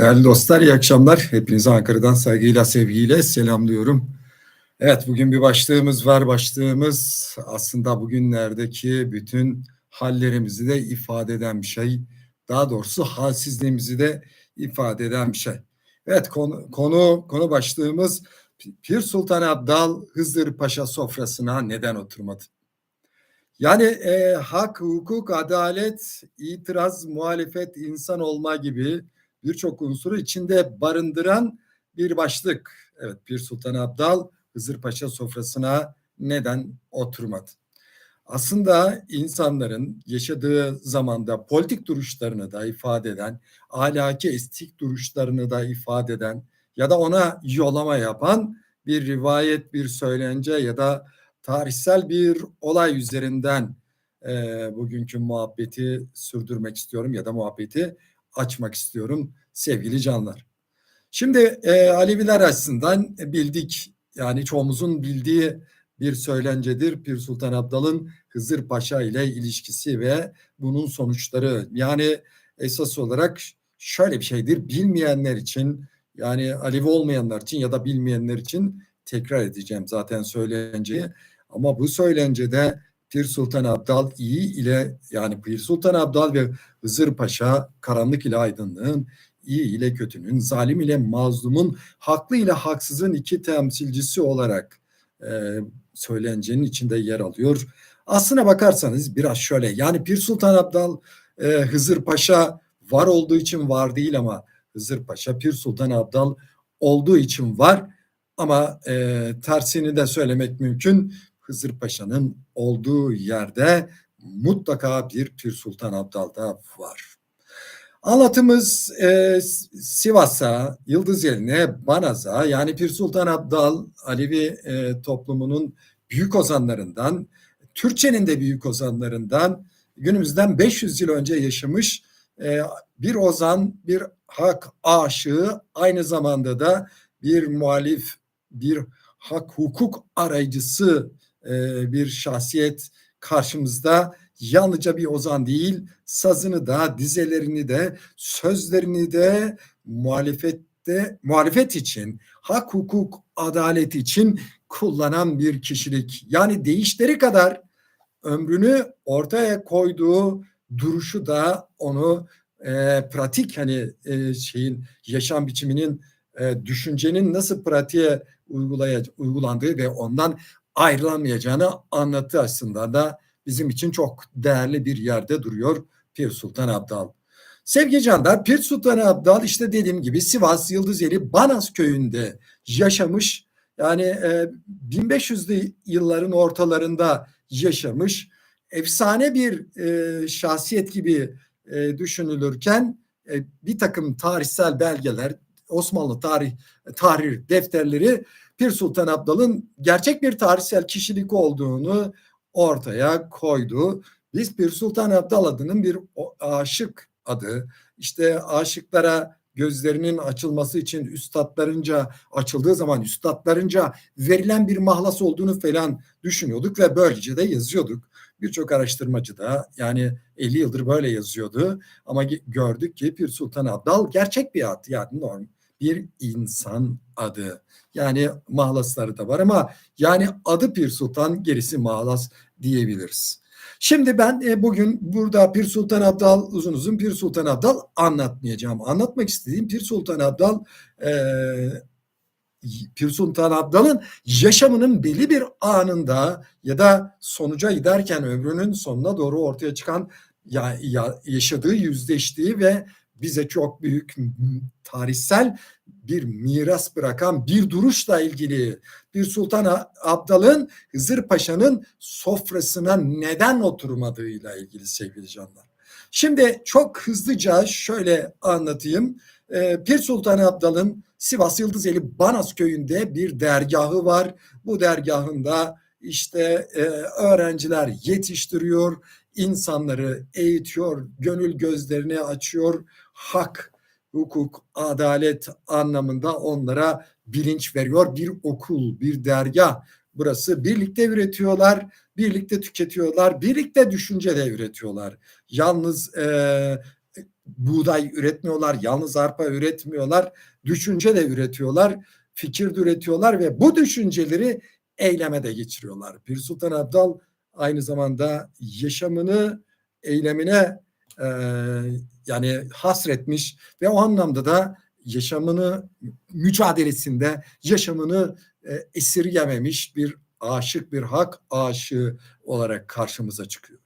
Değerli dostlar, iyi akşamlar. Hepinizi Ankara'dan saygıyla, sevgiyle selamlıyorum. Evet, bugün bir başlığımız var. Başlığımız aslında bugünlerdeki bütün hallerimizi de ifade eden bir şey. Daha doğrusu halsizliğimizi de ifade eden bir şey. Evet, konu, konu, konu başlığımız Pir Sultan Abdal Hızır Paşa sofrasına neden oturmadı? Yani e, hak, hukuk, adalet, itiraz, muhalefet, insan olma gibi birçok unsuru içinde barındıran bir başlık. Evet Pir Sultan Abdal Hızır Paşa sofrasına neden oturmadı? Aslında insanların yaşadığı zamanda politik duruşlarını da ifade eden, ahlaki estetik duruşlarını da ifade eden ya da ona yolama yapan bir rivayet, bir söylence ya da tarihsel bir olay üzerinden e, bugünkü muhabbeti sürdürmek istiyorum ya da muhabbeti açmak istiyorum sevgili canlar. Şimdi e, Aleviler açısından bildik yani çoğumuzun bildiği bir söylencedir Pir Sultan Abdal'ın Hızır Paşa ile ilişkisi ve bunun sonuçları. Yani esas olarak şöyle bir şeydir bilmeyenler için yani Alevi olmayanlar için ya da bilmeyenler için tekrar edeceğim zaten söylenceyi. Ama bu söylencede Pir Sultan Abdal iyi ile yani Pir Sultan Abdal ve Hızır Paşa karanlık ile aydınlığın, iyi ile kötünün, zalim ile mazlumun, haklı ile haksızın iki temsilcisi olarak e, söylencenin içinde yer alıyor. Aslına bakarsanız biraz şöyle yani Pir Sultan Abdal e, Hızır Paşa var olduğu için var değil ama Hızır Paşa Pir Sultan Abdal olduğu için var ama e, tersini de söylemek mümkün. Hızır Paşa'nın olduğu yerde mutlaka bir Pir Sultan Abdal'da var. Anlatımız e, Sivas'a, Yıldızeli'ne, Banaz'a yani Pir Sultan Abdal Alevi e, toplumunun büyük ozanlarından, Türkçenin de büyük ozanlarından günümüzden 500 yıl önce yaşamış e, bir ozan, bir hak aşığı aynı zamanda da bir muhalif, bir hak hukuk arayıcısı e, bir şahsiyet karşımızda yalnızca bir ozan değil, sazını da, dizelerini de, sözlerini de muhalefette, muhalefet için, hak, hukuk, adalet için kullanan bir kişilik. Yani değişleri kadar ömrünü ortaya koyduğu duruşu da onu e, pratik hani e, şeyin yaşam biçiminin e, düşüncenin nasıl pratiğe uygulaya, uygulandığı ve ondan ayrılamayacağını anlattı aslında da bizim için çok değerli bir yerde duruyor Pir Sultan Abdal. Sevgili canlar Pir Sultan Abdal işte dediğim gibi Sivas Yıldızeli Banas köyünde yaşamış. Yani e, 1500'lü yılların ortalarında yaşamış. Efsane bir e, şahsiyet gibi e, düşünülürken e, bir takım tarihsel belgeler, Osmanlı tarih tarih defterleri Pir Sultan Abdal'ın gerçek bir tarihsel kişilik olduğunu ortaya koydu. Biz Pir Sultan Abdal adının bir aşık adı. İşte aşıklara gözlerinin açılması için üstadlarınca açıldığı zaman üstadlarınca verilen bir mahlas olduğunu falan düşünüyorduk ve böylece de yazıyorduk. Birçok araştırmacı da yani 50 yıldır böyle yazıyordu ama gördük ki Pir Sultan Abdal gerçek bir ad yani norm bir insan adı. Yani mahlasları da var ama yani adı Pir Sultan gerisi mahlas diyebiliriz. Şimdi ben e, bugün burada Pir Sultan Abdal uzun uzun Pir Sultan Abdal anlatmayacağım. Anlatmak istediğim Pir Sultan Abdal e, Pir Sultan Abdal'ın yaşamının belli bir anında ya da sonuca giderken ömrünün sonuna doğru ortaya çıkan ya, ya, yaşadığı, yüzleştiği ve bize çok büyük tarihsel bir miras bırakan bir duruşla ilgili bir Sultan Abdal'ın Hızır Paşa'nın sofrasına neden oturmadığıyla ilgili sevgili canlar. Şimdi çok hızlıca şöyle anlatayım. Ee, Pir Sultan Abdal'ın Sivas Yıldızeli Banas köyünde bir dergahı var. Bu dergahında işte e, öğrenciler yetiştiriyor, insanları eğitiyor, gönül gözlerini açıyor, hak, hukuk, adalet anlamında onlara bilinç veriyor. Bir okul, bir dergah. Burası birlikte üretiyorlar, birlikte tüketiyorlar, birlikte düşünce de üretiyorlar. Yalnız e, buğday üretmiyorlar, yalnız arpa üretmiyorlar, düşünce de üretiyorlar, fikir de üretiyorlar ve bu düşünceleri eyleme de geçiriyorlar. Pir Sultan Abdal aynı zamanda yaşamını eylemine e, yani hasretmiş ve o anlamda da yaşamını mücadelesinde yaşamını e, esirgememiş bir aşık bir hak aşığı olarak karşımıza çıkıyor.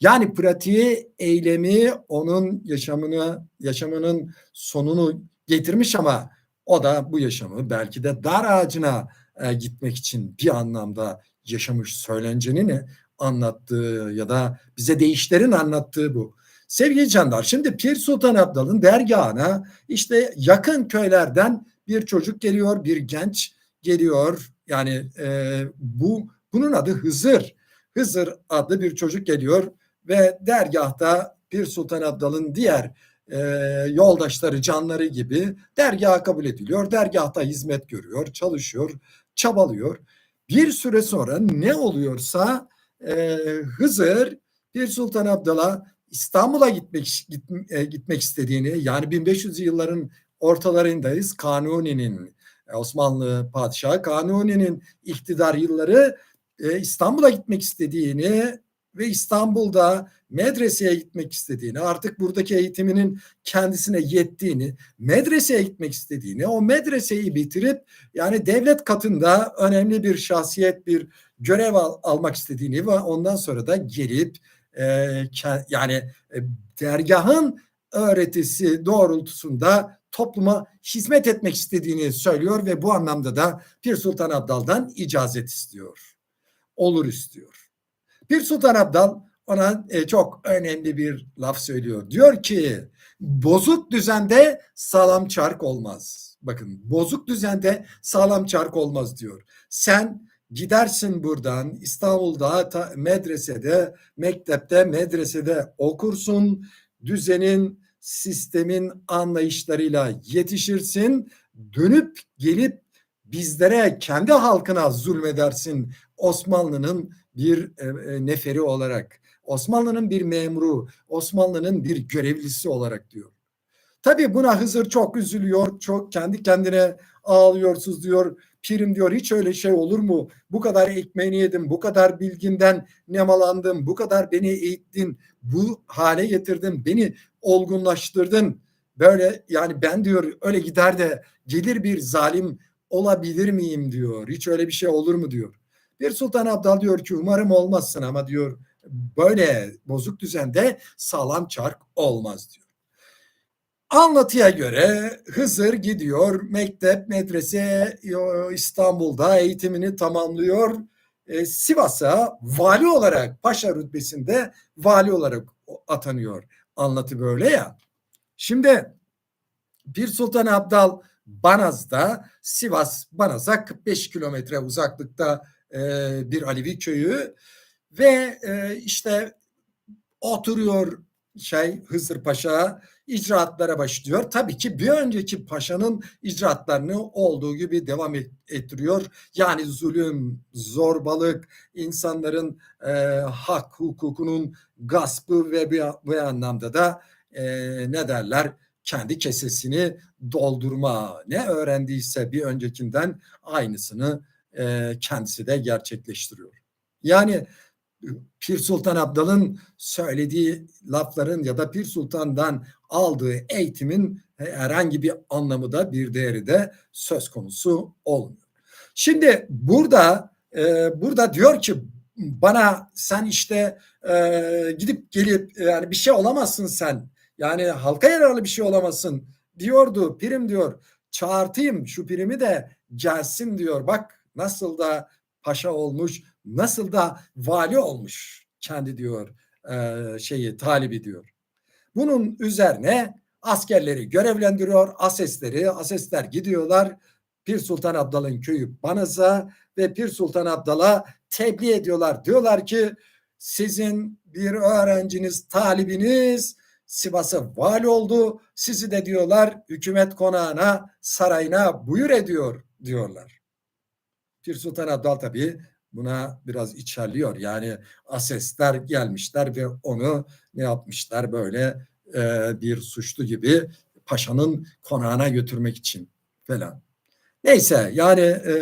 Yani pratiği, eylemi onun yaşamını, yaşamının sonunu getirmiş ama o da bu yaşamı belki de dar ağacına e, gitmek için bir anlamda yaşamış söylencenini anlattığı ya da bize değişlerin anlattığı bu. Sevgili canlar şimdi Pir Sultan Abdal'ın dergahına işte yakın köylerden bir çocuk geliyor, bir genç geliyor. Yani e, bu bunun adı Hızır. Hızır adlı bir çocuk geliyor ve dergahta Pir Sultan Abdal'ın diğer e, yoldaşları, canları gibi dergaha kabul ediliyor. Dergahta hizmet görüyor, çalışıyor, çabalıyor. Bir süre sonra ne oluyorsa e, Hızır Pir Sultan Abdal'a İstanbul'a gitmek git, e, gitmek istediğini yani 1500 yılların ortalarındayız. Kanuni'nin e, Osmanlı padişahı Kanuni'nin iktidar yılları e, İstanbul'a gitmek istediğini ve İstanbul'da medreseye gitmek istediğini, artık buradaki eğitiminin kendisine yettiğini, medreseye gitmek istediğini, o medreseyi bitirip yani devlet katında önemli bir şahsiyet, bir görev al, almak istediğini ve ondan sonra da gelip e, yani e, dergahın öğretisi doğrultusunda topluma hizmet etmek istediğini söylüyor ve bu anlamda da Pir Sultan Abdal'dan icazet istiyor. Olur istiyor. Pir Sultan Abdal ona e, çok önemli bir laf söylüyor. Diyor ki bozuk düzende sağlam çark olmaz. Bakın bozuk düzende sağlam çark olmaz diyor. Sen gidersin buradan İstanbul'da ta, medresede, mektepte, medresede okursun. Düzenin, sistemin anlayışlarıyla yetişirsin. Dönüp gelip bizlere, kendi halkına zulmedersin Osmanlı'nın bir e, e, neferi olarak. Osmanlı'nın bir memuru, Osmanlı'nın bir görevlisi olarak diyor. Tabii buna Hızır çok üzülüyor, çok kendi kendine ağlıyorsunuz diyor. Pirim diyor hiç öyle şey olur mu? Bu kadar ekmeğini yedim, bu kadar bilginden nemalandım, bu kadar beni eğittin, bu hale getirdin, beni olgunlaştırdın. Böyle yani ben diyor öyle gider de gelir bir zalim olabilir miyim diyor. Hiç öyle bir şey olur mu diyor. Bir Sultan Abdal diyor ki umarım olmazsın ama diyor böyle bozuk düzende sağlam çark olmaz diyor. Anlatıya göre Hızır gidiyor mektep medrese İstanbul'da eğitimini tamamlıyor. E, Sivas'a vali olarak paşa rütbesinde vali olarak atanıyor. Anlatı böyle ya. Şimdi bir Sultan Abdal Banaz'da Sivas Banaz'a 45 kilometre uzaklıkta e, bir Alevi köyü ve e, işte oturuyor şey Hızır Paşa icraatlara başlıyor. Tabii ki bir önceki paşanın icraatlarını olduğu gibi devam ettiriyor. Yani zulüm, zorbalık, insanların e, hak hukukunun gaspı ve bir, bu anlamda da e, ne derler kendi kesesini doldurma ne öğrendiyse bir öncekinden aynısını e, kendisi de gerçekleştiriyor. Yani Pir Sultan Abdal'ın söylediği lafların ya da Pir Sultan'dan aldığı eğitimin herhangi bir anlamı da bir değeri de söz konusu olmuyor. Şimdi burada e, burada diyor ki bana sen işte e, gidip gelip yani bir şey olamazsın sen. Yani halka yararlı bir şey olamazsın diyordu. Prim diyor çağırtayım şu primi de gelsin diyor. Bak nasıl da paşa olmuş, nasıl da vali olmuş kendi diyor e, şeyi talibi diyor. Bunun üzerine askerleri görevlendiriyor, asesleri, asesler gidiyorlar. Pir Sultan Abdal'ın köyü Banaz'a ve Pir Sultan Abdal'a tebliğ ediyorlar. Diyorlar ki sizin bir öğrenciniz, talibiniz Sivas'a vali oldu. Sizi de diyorlar hükümet konağına, sarayına buyur ediyor diyorlar. Pir Sultan Abdal tabii buna biraz içerliyor. Yani asesler gelmişler ve onu ne yapmışlar böyle e, bir suçlu gibi paşanın konağına götürmek için falan. Neyse yani e,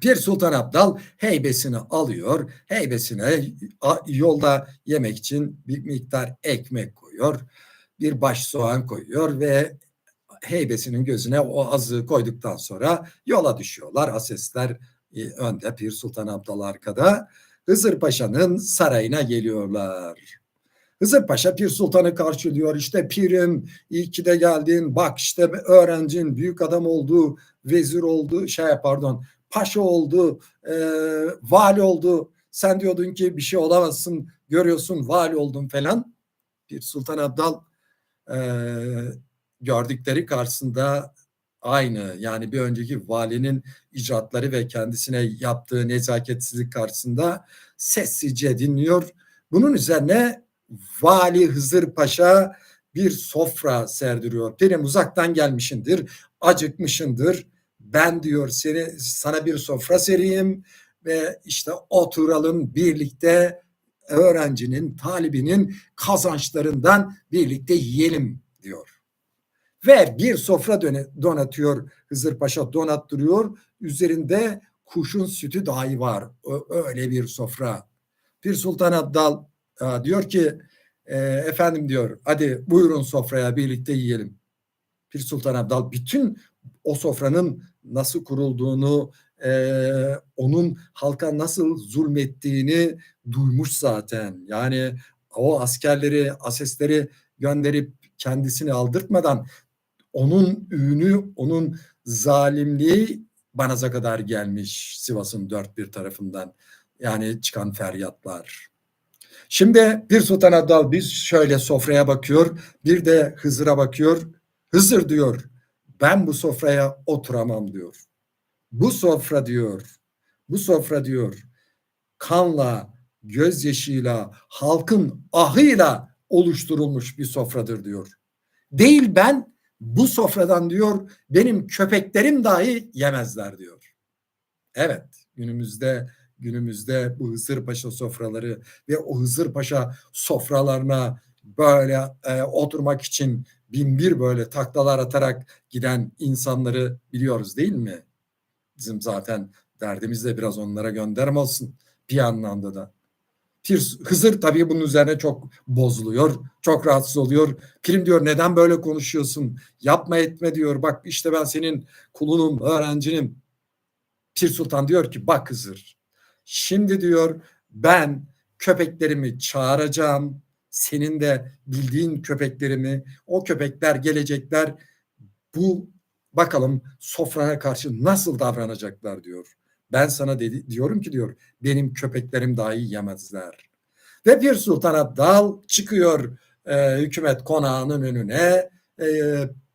Pir Sultan Abdal heybesini alıyor. Heybesine yolda yemek için bir miktar ekmek koyuyor. Bir baş soğan koyuyor ve heybesinin gözüne o azığı koyduktan sonra yola düşüyorlar. Asesler önde, Pir Sultan Abdal arkada. Hızır Paşa'nın sarayına geliyorlar. Hızır Paşa Pir Sultan'ı karşılıyor. İşte pirim iyi ki de geldin. Bak işte öğrencin büyük adam oldu, vezir oldu, şey pardon paşa oldu, e, vali oldu. Sen diyordun ki bir şey olamazsın, görüyorsun vali oldun falan. Bir Sultan Abdal e, gördükleri karşısında aynı yani bir önceki valinin icraatları ve kendisine yaptığı nezaketsizlik karşısında sessizce dinliyor. Bunun üzerine Vali Hızır Paşa bir sofra serdiriyor. Benim uzaktan gelmişindir, acıkmışındır. Ben diyor seni sana bir sofra sereyim ve işte oturalım birlikte öğrencinin, talibinin kazançlarından birlikte yiyelim diyor. Ve bir sofra donatıyor Hızır Paşa donattırıyor. Üzerinde kuşun sütü dahi var. Öyle bir sofra. Bir Sultan Abdal e, diyor ki e, efendim diyor hadi buyurun sofraya birlikte yiyelim. Pir Sultan Abdal bütün o sofranın nasıl kurulduğunu, e, onun halka nasıl zulmettiğini duymuş zaten. Yani o askerleri, asesleri gönderip kendisini aldırtmadan onun ünü, onun zalimliği Banaz'a kadar gelmiş Sivas'ın dört bir tarafından. Yani çıkan feryatlar. Şimdi bir Sultan Abdal biz şöyle sofraya bakıyor, bir de Hızır'a bakıyor. Hızır diyor, ben bu sofraya oturamam diyor. Bu sofra diyor, bu sofra diyor, kanla, gözyaşıyla, halkın ahıyla oluşturulmuş bir sofradır diyor. Değil ben, bu sofradan diyor benim köpeklerim dahi yemezler diyor. Evet günümüzde günümüzde bu Hızır Paşa sofraları ve o Hızır Paşa sofralarına böyle e, oturmak için bin bir böyle taklalar atarak giden insanları biliyoruz değil mi? Bizim zaten derdimiz de biraz onlara gönderme olsun bir anlamda da. Pir Hızır tabii bunun üzerine çok bozuluyor. Çok rahatsız oluyor. Pirim diyor neden böyle konuşuyorsun? Yapma etme diyor. Bak işte ben senin kulunum, öğrencinim. Pir Sultan diyor ki bak Hızır. Şimdi diyor ben köpeklerimi çağıracağım. Senin de bildiğin köpeklerimi. O köpekler gelecekler. Bu bakalım sofraya karşı nasıl davranacaklar diyor. Ben sana dedi, diyorum ki diyor benim köpeklerim dahi yemezler. Ve bir Sultan Abdal çıkıyor e, hükümet konağının önüne e,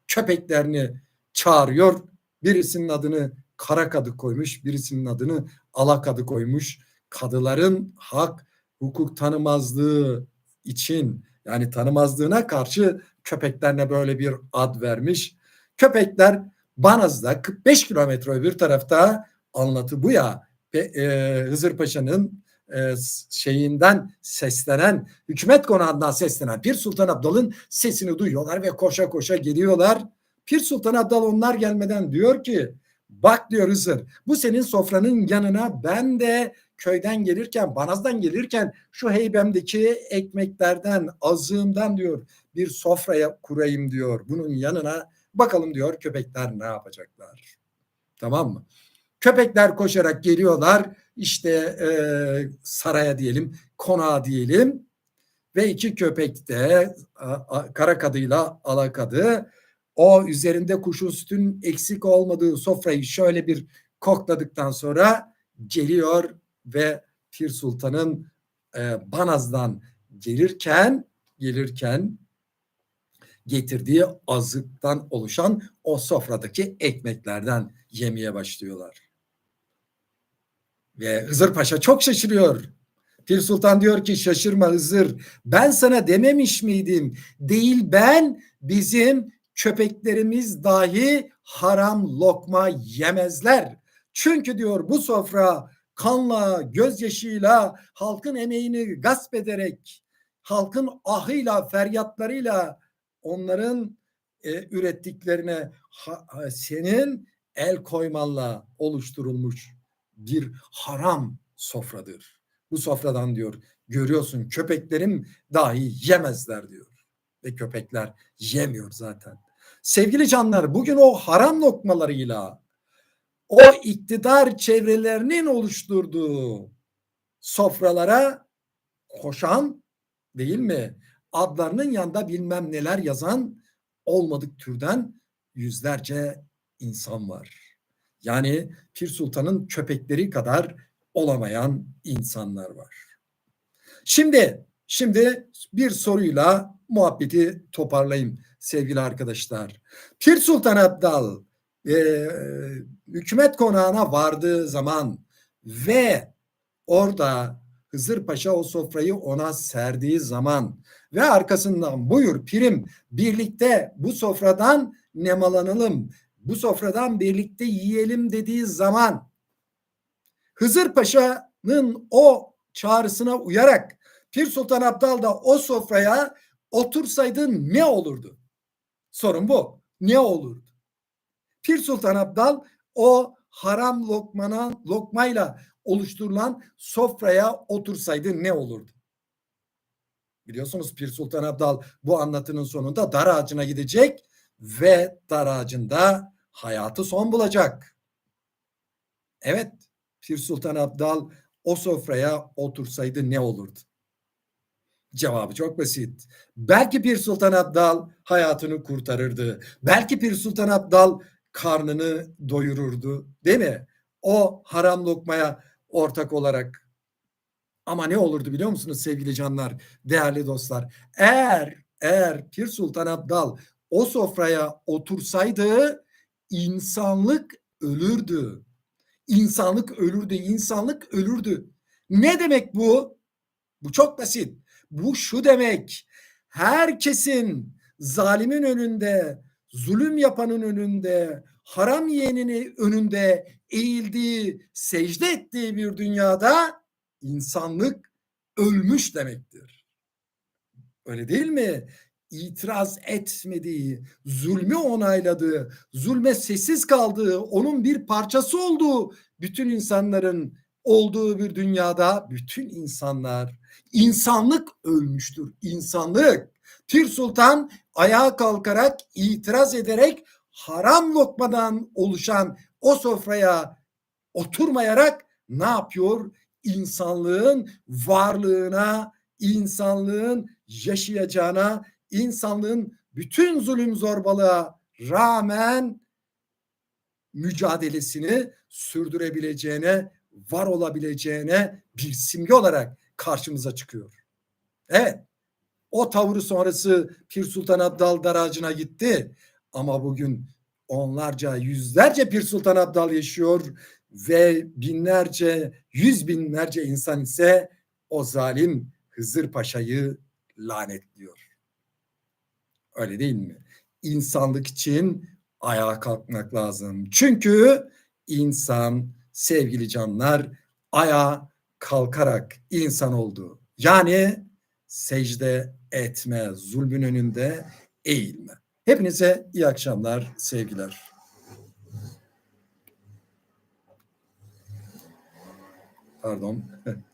köpeklerini çağırıyor. Birisinin adını kara kadı koymuş, birisinin adını ala kadı koymuş. Kadıların hak, hukuk tanımazlığı için yani tanımazlığına karşı köpeklerine böyle bir ad vermiş. Köpekler Banaz'da 45 kilometre öbür tarafta anlatı bu ya. Ve, e, Hızır Paşa'nın e, şeyinden seslenen, hükümet konağından seslenen Pir Sultan Abdal'ın sesini duyuyorlar ve koşa koşa geliyorlar. Pir Sultan Abdal onlar gelmeden diyor ki bak diyor Hızır bu senin sofranın yanına ben de köyden gelirken Banaz'dan gelirken şu heybemdeki ekmeklerden azığımdan diyor bir sofraya kurayım diyor. Bunun yanına bakalım diyor köpekler ne yapacaklar. Tamam mı? Köpekler koşarak geliyorlar işte e, saraya diyelim, konağa diyelim ve iki köpek de kara kadıyla alakadı. O üzerinde kuşun sütün eksik olmadığı sofrayı şöyle bir kokladıktan sonra geliyor ve Pir Sultan'ın e, Banaz'dan gelirken gelirken getirdiği azıktan oluşan o sofradaki ekmeklerden yemeye başlıyorlar. Ve Hızır Paşa çok şaşırıyor. Pir Sultan diyor ki şaşırma Hızır ben sana dememiş miydim? Değil ben bizim köpeklerimiz dahi haram lokma yemezler. Çünkü diyor bu sofra kanla, gözyaşıyla, halkın emeğini gasp ederek halkın ahıyla, feryatlarıyla onların e, ürettiklerine ha, senin el koymanla oluşturulmuş bir haram sofradır. Bu sofradan diyor görüyorsun köpeklerim dahi yemezler diyor. Ve köpekler yemiyor zaten. Sevgili canlar bugün o haram lokmalarıyla o iktidar çevrelerinin oluşturduğu sofralara koşan değil mi? Adlarının yanında bilmem neler yazan olmadık türden yüzlerce insan var. Yani Pir Sultan'ın köpekleri kadar olamayan insanlar var. Şimdi şimdi bir soruyla muhabbeti toparlayayım sevgili arkadaşlar. Pir Sultan Abdal e, hükümet konağına vardığı zaman ve orada Hızır Paşa o sofrayı ona serdiği zaman ve arkasından buyur pirim birlikte bu sofradan nemalanalım, bu sofradan birlikte yiyelim dediği zaman Hızır Paşa'nın o çağrısına uyarak Pir Sultan Abdal da o sofraya otursaydı ne olurdu? Sorun bu. Ne olurdu? Pir Sultan Abdal o haram lokmana lokmayla oluşturulan sofraya otursaydı ne olurdu? Biliyorsunuz Pir Sultan Abdal bu anlatının sonunda dar ağacına gidecek ve dar ağacında hayatı son bulacak. Evet, Pir Sultan Abdal o sofraya otursaydı ne olurdu? Cevabı çok basit. Belki Pir Sultan Abdal hayatını kurtarırdı. Belki Pir Sultan Abdal karnını doyururdu. Değil mi? O haram lokmaya ortak olarak. Ama ne olurdu biliyor musunuz sevgili canlar, değerli dostlar? Eğer eğer Pir Sultan Abdal o sofraya otursaydı insanlık ölürdü. İnsanlık ölürdü, insanlık ölürdü. Ne demek bu? Bu çok basit. Bu şu demek. Herkesin zalimin önünde, zulüm yapanın önünde, haram yeğenini önünde eğildiği, secde ettiği bir dünyada insanlık ölmüş demektir. Öyle değil mi? İtiraz etmediği, zulmü onayladığı, zulme sessiz kaldığı, onun bir parçası olduğu bütün insanların olduğu bir dünyada bütün insanlar, insanlık ölmüştür. İnsanlık. Pir Sultan ayağa kalkarak, itiraz ederek haram lokmadan oluşan o sofraya oturmayarak ne yapıyor? İnsanlığın varlığına, insanlığın yaşayacağına, insanlığın bütün zulüm zorbalığa rağmen mücadelesini sürdürebileceğine, var olabileceğine bir simge olarak karşımıza çıkıyor. Evet. O tavrı sonrası Pir Sultan Abdal daracına gitti. Ama bugün onlarca, yüzlerce Pir Sultan Abdal yaşıyor ve binlerce, yüz binlerce insan ise o zalim Hızır Paşa'yı lanetliyor. Öyle değil mi? İnsanlık için ayağa kalkmak lazım. Çünkü insan sevgili canlar ayağa kalkarak insan oldu. Yani secde etme, zulmün önünde eğilme. Hepinize iyi akşamlar, sevgiler. Pardon.